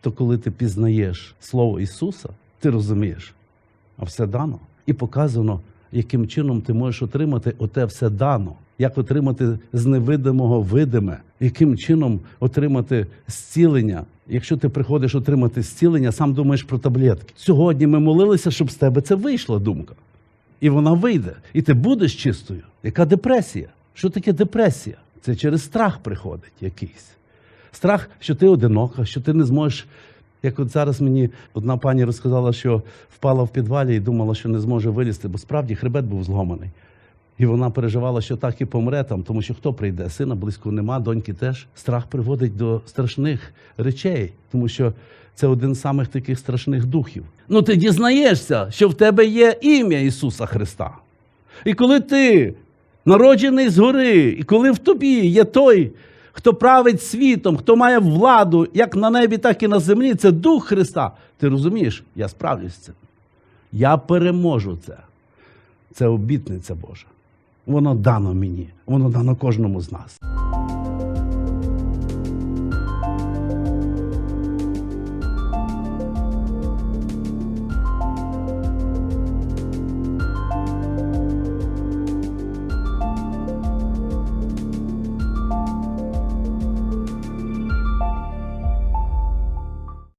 то коли ти пізнаєш Слово Ісуса, ти розумієш, а все дано. І показано, яким чином ти можеш отримати оте все дано. Як отримати з невидимого видиме, яким чином отримати зцілення. Якщо ти приходиш отримати зцілення, сам думаєш про таблетки. Сьогодні ми молилися, щоб з тебе це вийшла думка. І вона вийде. І ти будеш чистою. Яка депресія? Що таке депресія? Це через страх приходить якийсь. Страх, що ти одинока, що ти не зможеш. Як от зараз мені одна пані розказала, що впала в підвалі і думала, що не зможе вилізти, бо справді хребет був зломаний. І вона переживала, що так і помре там, тому що хто прийде? Сина близько нема, доньки теж. Страх приводить до страшних речей, тому що це один з самих таких страшних духів. Ну ти дізнаєшся, що в тебе є ім'я Ісуса Христа. І коли ти народжений згори, і коли в тобі є той, хто править світом, хто має владу як на небі, так і на землі, це Дух Христа. Ти розумієш, я справлюсь з цим. Я переможу це. Це обітниця Божа. Воно дано мені, воно дано кожному з нас.